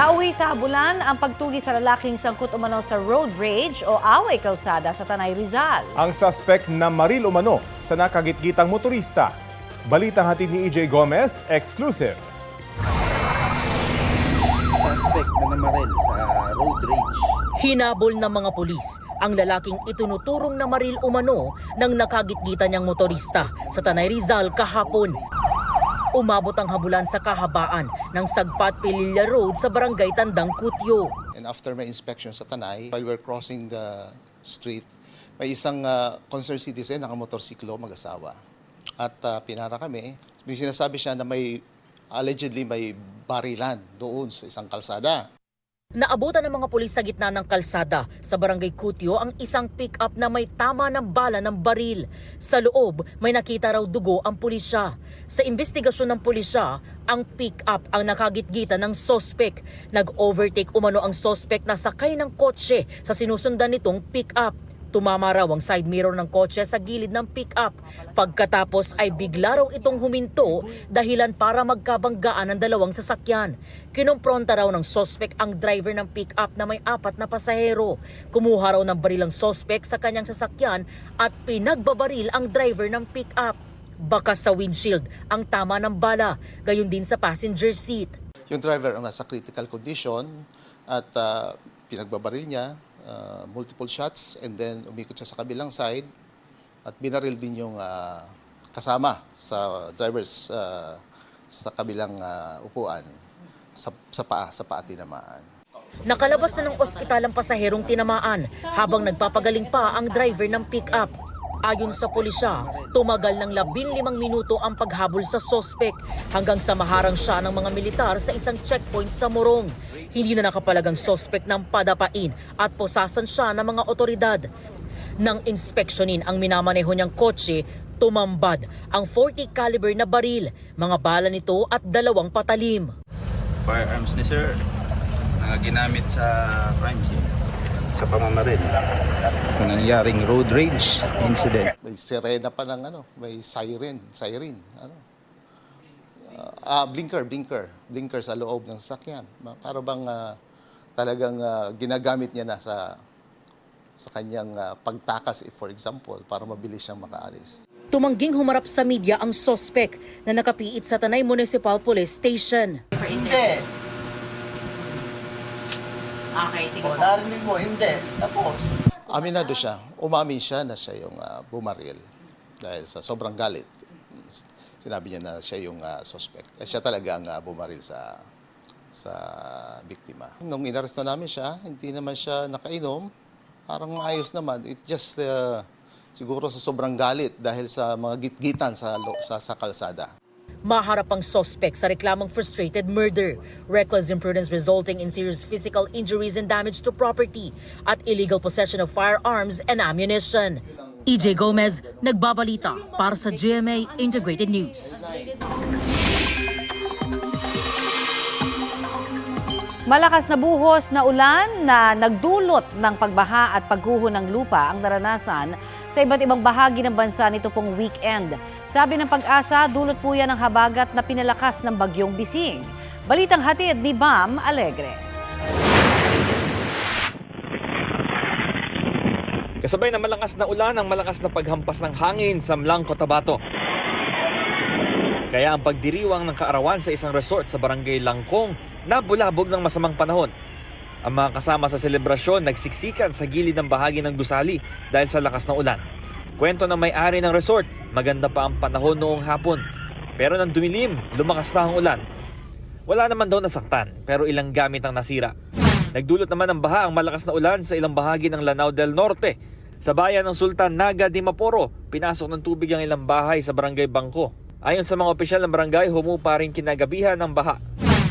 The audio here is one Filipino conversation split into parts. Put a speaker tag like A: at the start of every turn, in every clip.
A: Nauwi sa habulan ang pagtugi sa lalaking sangkot umano sa road rage o away kalsada sa Tanay Rizal.
B: Ang suspect na maril umano sa nakagitgitang motorista. Balitang hatid ni EJ Gomez, exclusive.
C: suspect na namaril sa road rage.
D: Hinabol ng mga pulis ang lalaking itunuturong na maril umano ng nakagitgita niyang motorista sa Tanay Rizal kahapon. Umabot ang habulan sa kahabaan ng Sagpat Pililla Road sa Barangay Tandang Kutyo.
E: And after my inspection sa Tanay, while we're crossing the street, may isang uh, concerned citizen, nakamotorsiklo, mag-asawa. At uh, pinara kami, may sinasabi siya na may allegedly may barilan doon sa isang kalsada.
D: Naabutan ng mga pulis sa gitna ng kalsada sa Barangay Kutyo ang isang pick-up na may tama ng bala ng baril. Sa loob, may nakita raw dugo ang pulisya. Sa investigasyon ng pulisya, ang pick-up ang nakagitgita ng sospek. Nag-overtake umano ang sospek na sakay ng kotse sa sinusundan nitong pick-up. Tumama raw ang side mirror ng kotse sa gilid ng pick-up. Pagkatapos ay bigla raw itong huminto dahilan para magkabanggaan ang dalawang sasakyan. Kinumpronta raw ng sospek ang driver ng pick-up na may apat na pasahero. Kumuha raw ng baril ang sospek sa kanyang sasakyan at pinagbabaril ang driver ng pick-up. Bakas sa windshield ang tama ng bala, gayon din sa passenger seat.
E: Yung driver ang nasa critical condition at uh, pinagbabaril niya, uh, multiple shots, and then umikot siya sa kabilang side at binaril din yung uh, kasama sa driver's uh, sa kabilang uh, upuan sa, sa paa, sa paa tinamaan.
D: Nakalabas na ng ospital ang pasaherong tinamaan habang nagpapagaling pa ang driver ng pick-up. Ayon sa pulisya, tumagal ng 15 minuto ang paghabol sa sospek hanggang sa maharang siya ng mga militar sa isang checkpoint sa Morong. Hindi na nakapalagang sospek ng padapain at posasan siya ng mga otoridad. Nang inspeksyonin ang minamaneho niyang kotse, tumambad ang 40 caliber na baril, mga bala nito at dalawang patalim.
C: Firearms ni sir na ginamit sa crime scene sa pamamaril. Kung nangyaring road rage incident.
E: May sirena pa ng ano, may siren, siren, ano. Ah, ah, blinker, blinker, blinker sa loob ng sasakyan. Ma- Para bang ah, talagang ah, ginagamit niya na sa sa kanyang ah, pagtakas, if for example, para mabilis siyang makaalis.
D: Tumangging humarap sa media ang sospek na nakapiit sa Tanay Municipal Police Station.
F: Hindi.
D: Okay, sige
F: O, narinig mo, hindi. Tapos.
E: Aminado siya, umamin siya na siya yung ah, bumaril dahil sa sobrang galit. Sinabi niya na siya yung ah, suspect. Eh, siya talaga ang ah, bumaril sa sa biktima. Nung inaresto namin siya, hindi naman siya nakainom. Parang ayos naman. It just ah, siguro sa sobrang galit dahil sa mga gitgitan sa lo- sa, sa kalsada.
D: Maharap ang sospek sa reklamong frustrated murder, reckless imprudence resulting in serious physical injuries and damage to property, at illegal possession of firearms and ammunition. EJ Gomez, nagbabalita para sa GMA Integrated News.
A: Malakas na buhos na ulan na nagdulot ng pagbaha at pagguho ng lupa ang naranasan sa iba't ibang bahagi ng bansa nito pong weekend. Sabi ng pag-asa, dulot po yan ng habagat na pinalakas ng bagyong bising. Balitang hatid ni Bam Alegre.
G: Kasabay ng malakas na ulan ang malakas na paghampas ng hangin sa Mlang, Cotabato. Kaya ang pagdiriwang ng kaarawan sa isang resort sa barangay Langkong nabulabog ng masamang panahon. Ang mga kasama sa selebrasyon nagsiksikan sa gilid ng bahagi ng gusali dahil sa lakas ng ulan. Kwento ng may-ari ng resort, maganda pa ang panahon noong hapon. Pero nang dumilim, lumakas na ang ulan. Wala naman daw nasaktan, pero ilang gamit ang nasira. Nagdulot naman ng baha ang malakas na ulan sa ilang bahagi ng Lanao del Norte. Sa bayan ng Sultan Naga de Maporo, pinasok ng tubig ang ilang bahay sa barangay Bangko. Ayon sa mga opisyal ng barangay, humupa rin kinagabihan ng baha.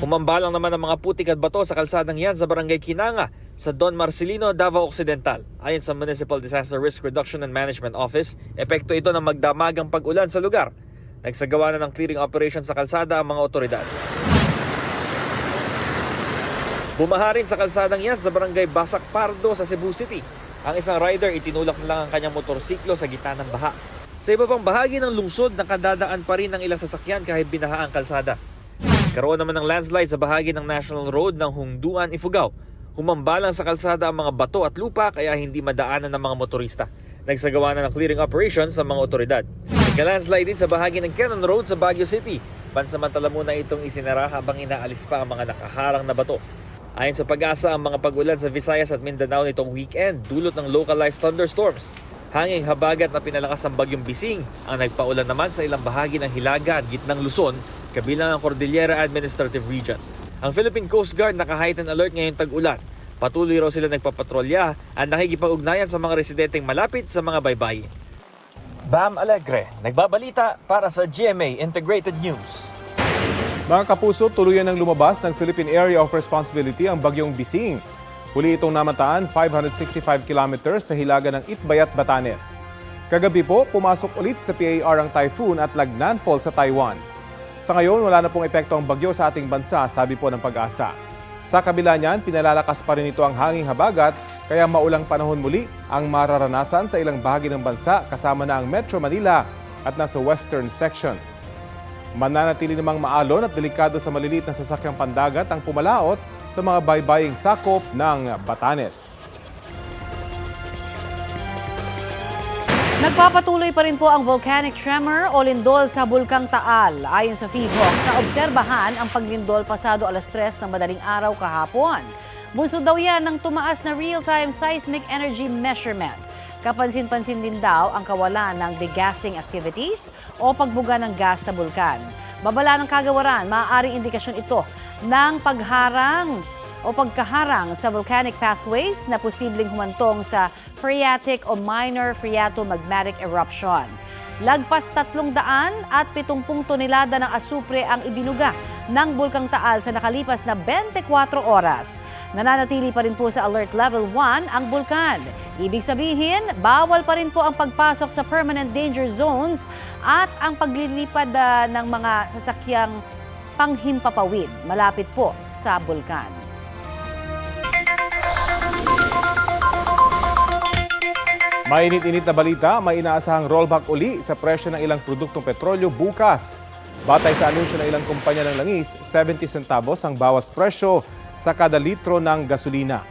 G: Humambalang naman ang mga putik at bato sa kalsadang yan sa barangay Kinanga sa Don Marcelino, Davao Occidental. Ayon sa Municipal Disaster Risk Reduction and Management Office, epekto ito ng magdamagang pag-ulan sa lugar. Nagsagawa na ng clearing operation sa kalsada ang mga otoridad. Bumaha rin sa kalsadang yan sa barangay Basak Pardo sa Cebu City. Ang isang rider itinulak na lang ang kanyang motorsiklo sa gitna ng baha. Sa iba pang bahagi ng lungsod, nakadadaan pa rin ang ilang sasakyan kahit binaha ang kalsada. Nagkaroon naman ng landslide sa bahagi ng National Road ng Hungduan, Ifugao. Humambalang sa kalsada ang mga bato at lupa kaya hindi madaanan ng mga motorista. Nagsagawa na ng clearing operations sa mga otoridad. Nagka-landslide din sa bahagi ng Cannon Road sa Baguio City. Pansamantala muna itong isinara habang inaalis pa ang mga nakaharang na bato. Ayon sa pag-asa, ang mga pag-ulan sa Visayas at Mindanao nitong weekend dulot ng localized thunderstorms. Hanging habagat na pinalakas ng bagyong Bising ang nagpaulan naman sa ilang bahagi ng Hilaga at gitnang Luzon, kabilang ang Cordillera Administrative Region. Ang Philippine Coast Guard naka-heightened alert ngayong tag-ulan. Patuloy raw sila nagpapatrolya at nakikipag-ugnayan sa mga residenteng malapit sa mga baybayin. Bam Alegre, nagbabalita para sa GMA Integrated News.
B: Mga kapuso, tuluyan ng lumabas ng Philippine Area of Responsibility ang bagyong Bising. Huli itong namataan 565 kilometers sa hilaga ng Itbayat, Batanes. Kagabi po, pumasok ulit sa PAR ang typhoon at lagnanfall sa Taiwan. Sa ngayon, wala na pong epekto ang bagyo sa ating bansa, sabi po ng pag-asa. Sa kabila niyan, pinalalakas pa rin ito ang hanging habagat, kaya maulang panahon muli ang mararanasan sa ilang bahagi ng bansa kasama na ang Metro Manila at nasa western section. Mananatili namang maalon at delikado sa maliliit na sasakyang pandagat ang pumalaot sa mga baybaying sakop ng Batanes.
A: Nagpapatuloy pa rin po ang volcanic tremor o lindol sa Bulkang Taal. Ayon sa FIVOC, sa obserbahan ang paglindol pasado alas 3 ng madaling araw kahapon. Bunsod daw yan ng tumaas na real-time seismic energy measurement. Kapansin-pansin din daw ang kawalan ng degassing activities o pagbuga ng gas sa bulkan. Babala ng kagawaran, maaaring indikasyon ito ng pagharang o pagkaharang sa volcanic pathways na posibleng humantong sa phreatic o minor phreatomagmatic eruption. Lagpas 300 at 70 tonelada ng asupre ang ibinuga ng Bulkang Taal sa nakalipas na 24 oras. Nananatili pa rin po sa Alert Level 1 ang bulkan. Ibig sabihin, bawal pa rin po ang pagpasok sa permanent danger zones at ang paglilipad ah, ng mga sasakyang panghimpapawid malapit po sa bulkan.
B: Mainit-init na balita, may inaasahang rollback uli sa presyo ng ilang produktong petrolyo bukas. Batay sa anunsyo ng ilang kumpanya ng langis, 70 centavos ang bawas presyo sa kada litro ng gasolina.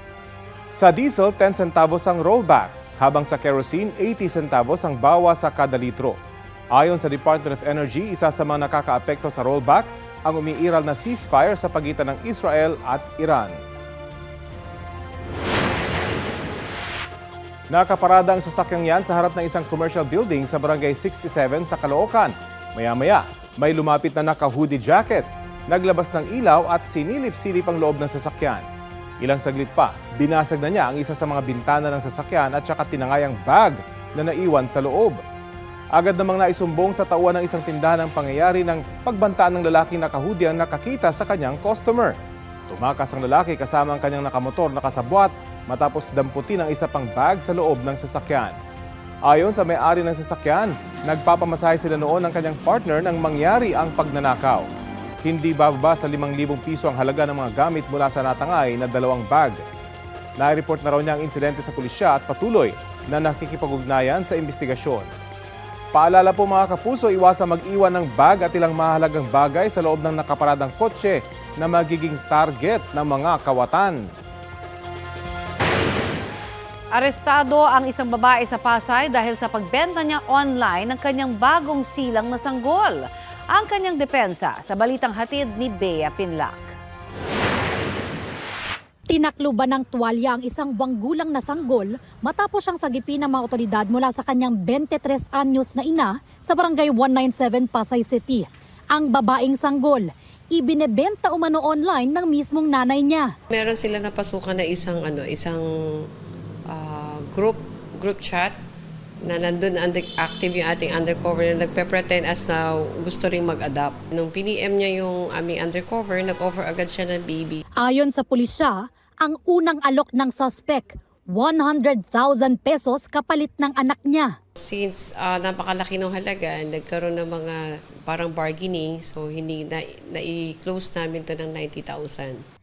B: Sa diesel, 10 centavos ang rollback, habang sa kerosene, 80 centavos ang bawas sa kada litro. Ayon sa Department of Energy, isa sa mga nakakaapekto sa rollback ang umiiral na ceasefire sa pagitan ng Israel at Iran. Nakaparada ang sasakyang yan sa harap ng isang commercial building sa Barangay 67 sa Caloocan. Maya-maya, may lumapit na naka-hoodie jacket, naglabas ng ilaw at sinilip-silip ang loob ng sasakyan. Ilang saglit pa, binasag na niya ang isa sa mga bintana ng sasakyan at saka tinangay ang bag na naiwan sa loob. Agad namang naisumbong sa tauan ng isang tindahan ang pangyayari ng pagbantaan ng lalaking naka-hoodie ang nakakita sa kanyang customer. Tumakas ang lalaki kasama ang kanyang nakamotor na kasabwat matapos damputin ang isa pang bag sa loob ng sasakyan. Ayon sa may-ari ng sasakyan, nagpapamasahe sila noon ng kanyang partner nang mangyari ang pagnanakaw. Hindi bababa sa 5,000 piso ang halaga ng mga gamit mula sa natangay na dalawang bag. Nai-report na raw niya ang insidente sa pulisya at patuloy na nakikipag-ugnayan sa investigasyon. Paalala po mga kapuso, iwasa mag-iwan ng bag at ilang mahalagang bagay sa loob ng nakaparadang kotse na magiging target ng mga kawatan.
A: Arestado ang isang babae sa Pasay dahil sa pagbenta niya online ng kanyang bagong silang na sanggol. Ang kanyang depensa sa balitang hatid ni Bea Pinlac.
H: Tinakluban ng tuwalya ang isang wanggulang na sanggol matapos siyang sagipin ng mga otoridad mula sa kanyang 23 anyos na ina sa barangay 197 Pasay City. Ang babaeng sanggol, ibinebenta umano online ng mismong nanay niya.
I: Meron sila napasukan na isang ano, isang group group chat na nandun under, active yung ating undercover na nagpe-pretend as na gusto ring mag-adapt. Nung piniem niya yung aming undercover, nag-offer agad siya ng baby.
H: Ayon sa pulisya, ang unang alok ng suspect, 100,000 pesos kapalit ng anak niya.
I: Since ah, napakalaki ng halaga, nagkaroon ng mga parang bargaining, so hindi na, na-close namin to ng 90,000.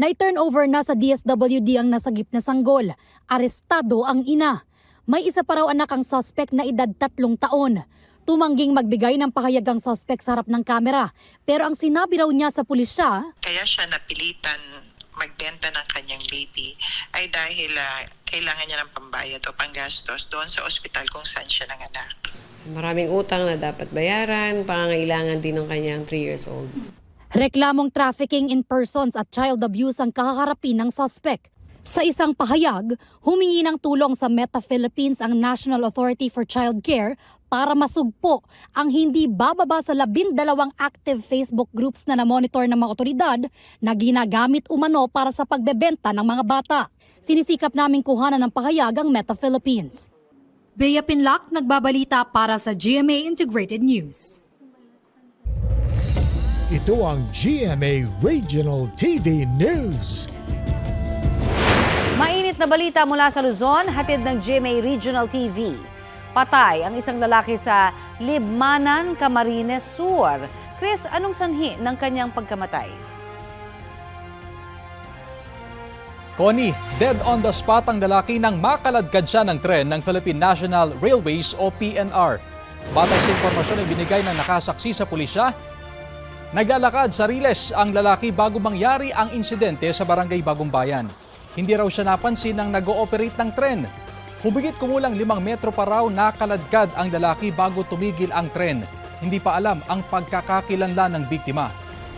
H: Na-turnover na sa DSWD ang nasagip na sanggol. Arestado ang ina. May isa pa raw anak ang suspect na edad tatlong taon. Tumangging magbigay ng pahayagang suspect sa harap ng kamera. Pero ang sinabi raw niya sa pulisya,
J: kaya siya napilitan magbenta ng kanyang baby ay dahil ah, kailangan niya ng pambayad o panggastos doon sa ospital kung saan siya nanganak.
I: Maraming utang na dapat bayaran, pangangailangan din ng kanyang 3 years old.
H: Reklamong trafficking in persons at child abuse ang kakaharapin ng suspect. Sa isang pahayag, humingi ng tulong sa Meta Philippines ang National Authority for Child Care para masugpo ang hindi bababa sa labindalawang active Facebook groups na namonitor ng mga otoridad na ginagamit umano para sa pagbebenta ng mga bata. Sinisikap naming kuhanan ng pahayag ang Meta Philippines. Bea Pinlock, nagbabalita para sa GMA Integrated News.
K: Ito ang GMA Regional TV News.
A: Mainit na balita mula sa Luzon, hatid ng GMA Regional TV. Patay ang isang lalaki sa Libmanan, Camarines Sur. Chris, anong sanhi ng kanyang pagkamatay?
L: Connie, dead on the spot ang lalaki nang makaladkad siya ng tren ng Philippine National Railways o PNR. Batay sa impormasyon na binigay ng nakasaksi sa pulisya, naglalakad sa Riles ang lalaki bago mangyari ang insidente sa barangay Bagong Bayan. Hindi raw siya napansin nang nag-ooperate ng tren. Humigit kumulang limang metro pa raw nakaladkad ang lalaki bago tumigil ang tren. Hindi pa alam ang pagkakakilanlan ng biktima.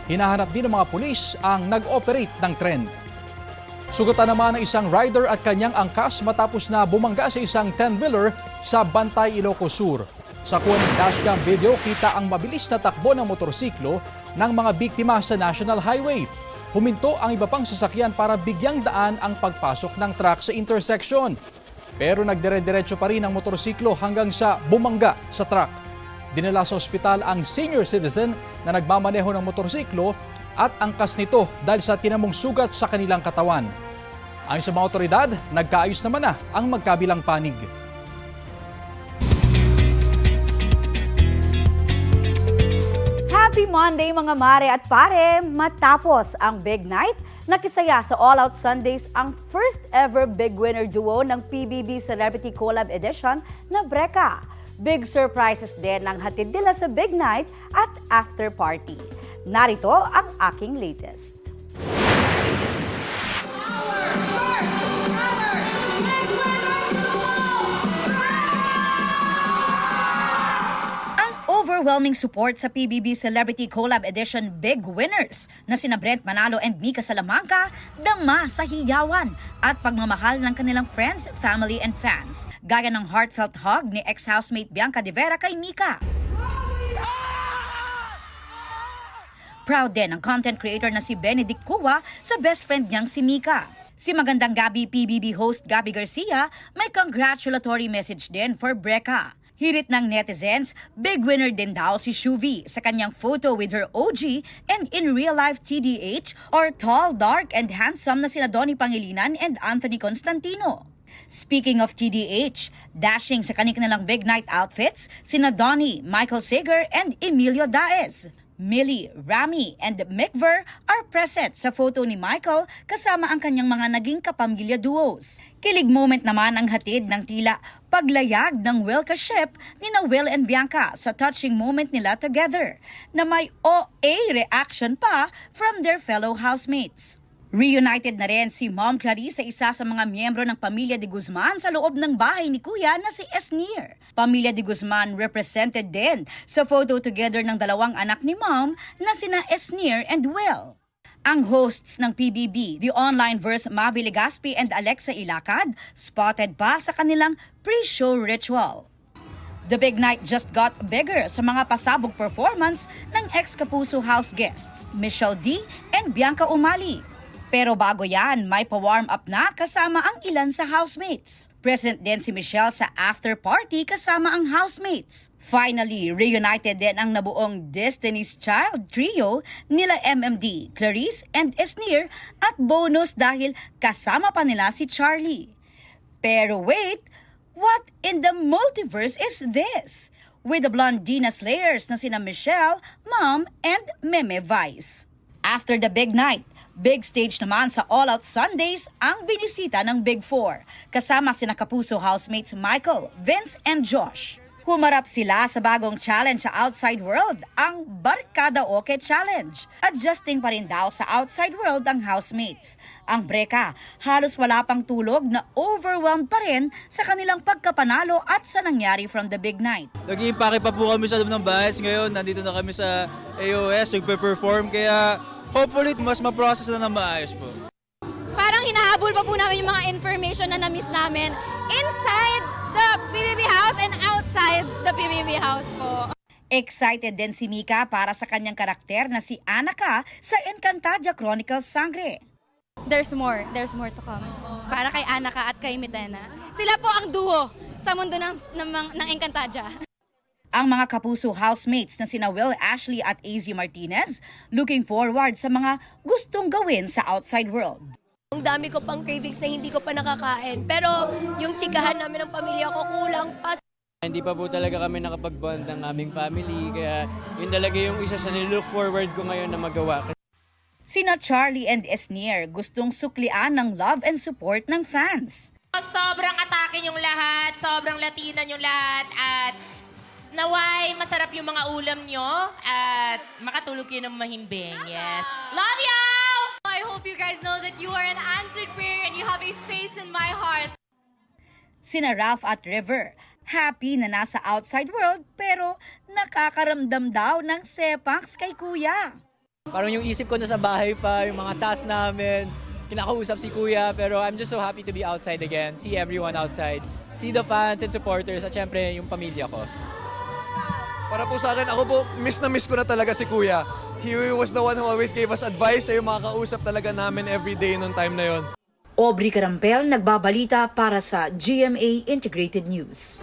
L: Hinahanap din ng mga pulis ang nag-operate ng tren. Sugatan naman ng isang rider at kanyang angkas matapos na bumangga sa isang 10-wheeler sa Bantay, Ilocos Sur. Sa kuha ng dashcam video, kita ang mabilis na takbo ng motorsiklo ng mga biktima sa National Highway. Huminto ang iba pang sasakyan para bigyang daan ang pagpasok ng truck sa intersection. Pero nagdire-diretso pa rin ang motorsiklo hanggang sa bumangga sa truck. Dinala sa ospital ang senior citizen na nagmamaneho ng motorsiklo at angkas nito dahil sa tinamong sugat sa kanilang katawan. Ayon sa mga otoridad, nagkaayos naman na ang magkabilang panig.
M: Happy Monday mga mare at pare! Matapos ang big night, nakisaya sa All Out Sundays ang first ever big winner duo ng PBB Celebrity Collab Edition na Breka. Big surprises din ang hatid nila sa big night at after party. Narito ang aking latest. Overwhelming support sa PBB Celebrity Collab Edition Big Winners na sina Brent Manalo and Mika Salamanca, dama sa hiyawan at pagmamahal ng kanilang friends, family and fans. Gaya ng heartfelt hug ni ex-housemate Bianca De Vera kay Mika. Proud din ang content creator na si Benedict Cua sa best friend niyang si Mika. Si Magandang Gabi PBB host Gabi Garcia may congratulatory message din for Breka. Hirit ng netizens, big winner din daw si Shuvi sa kanyang photo with her OG and in real life TDH or tall, dark and handsome na sina Donnie Pangilinan and Anthony Constantino. Speaking of TDH, dashing sa kanilang big night outfits, sina Donnie, Michael Sager and Emilio Daez. Millie, Rami, and Mikver are present sa photo ni Michael kasama ang kanyang mga naging kapamilya duos. Kilig moment naman ang hatid ng tila paglayag ng Wilka ship ni na Will and Bianca sa touching moment nila together na may OA reaction pa from their fellow housemates. Reunited na rin si Mom Clarice sa isa sa mga miyembro ng pamilya de Guzman sa loob ng bahay ni Kuya na si Esnir. Pamilya de Guzman represented din sa photo together ng dalawang anak ni Mom na sina Esnir and Will. Ang hosts ng PBB, the online verse Mavi Legaspi and Alexa Ilacad, spotted pa sa kanilang pre-show ritual. The big night just got bigger sa mga pasabog performance ng ex-Kapuso House guests, Michelle D. and Bianca Umali. Pero bago yan, may pa-warm up na kasama ang ilan sa housemates. Present din si Michelle sa after party kasama ang housemates. Finally, reunited din ang nabuong Destiny's Child trio nila MMD, Clarice and Esnir at bonus dahil kasama pa nila si Charlie. Pero wait, what in the multiverse is this? With the Blondina Slayers na sina Michelle, Mom, and Meme Vice. After the big night, big stage naman sa All Out Sundays ang binisita ng Big Four, kasama sina Kapuso housemates Michael, Vince, and Josh. Humarap sila sa bagong challenge sa outside world, ang Barkada Oke Challenge. Adjusting pa rin daw sa outside world ang housemates. Ang Breka, halos wala pang tulog na overwhelmed pa rin sa kanilang pagkapanalo at sa nangyari from the big night.
N: Nag-iimpake pa po kami sa loob ng bahay. Ngayon, nandito na kami sa AOS, nagpe-perform. Kaya hopefully, mas ma-process na ng maayos po.
O: Parang hinahabol pa po namin yung mga information na na-miss namin inside the PBB house and outside the PBB house po.
M: Excited din si Mika para sa kanyang karakter na si Anaka sa Encantadia Chronicles Sangre.
O: There's more. There's more to come. Para kay Anaka at kay Mitena. Sila po ang duo sa mundo ng, ng, ng Encantadia.
M: Ang mga kapuso housemates na sina Will Ashley at AZ Martinez looking forward sa mga gustong gawin sa outside world.
O: Ang dami ko pang cravings na hindi ko pa nakakain. Pero yung chikahan namin ng pamilya ko kulang pa.
N: Hindi pa po talaga kami nakapag-bond ng aming family. Kaya yun talaga yung isa sa nilook forward ko ngayon na magawa.
M: Sina Charlie and Esnier gustong suklian ng love and support ng fans.
O: Sobrang atake yung lahat, sobrang latinan yung lahat, at naway masarap yung mga ulam nyo, at makatulog kayo ng mahimbing. Yes. Love y'all! I hope you guys know that you are an answered prayer and you have a space in my heart.
M: Sina Ralph at River, happy na nasa outside world pero nakakaramdam daw ng sepangs kay kuya.
N: Parang yung isip ko na sa bahay pa, yung mga task namin, kinakausap si kuya. Pero I'm just so happy to be outside again, see everyone outside, see the fans and supporters, at syempre yung pamilya ko.
P: Para po sa akin, ako po, miss na miss ko na talaga si Kuya. He was the one who always gave us advice. Siya yung makakausap talaga namin every day noong time na yon.
M: Aubrey Carampel nagbabalita para sa GMA Integrated News.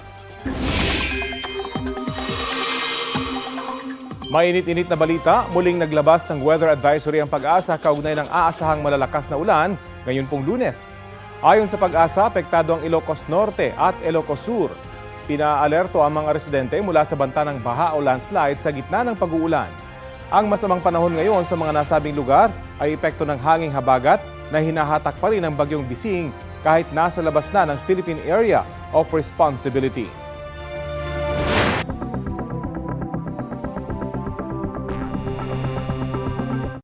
B: Mainit-init na balita, muling naglabas ng weather advisory ang pag-asa kaugnay ng aasahang malalakas na ulan ngayon pong lunes. Ayon sa pag-asa, apektado ang Ilocos Norte at Ilocos Sur. Pinaalerto ang mga residente mula sa banta ng baha o landslide sa gitna ng pag-uulan. Ang masamang panahon ngayon sa mga nasabing lugar ay epekto ng hanging habagat na hinahatak pa rin ng bagyong bising kahit nasa labas na ng Philippine Area of Responsibility.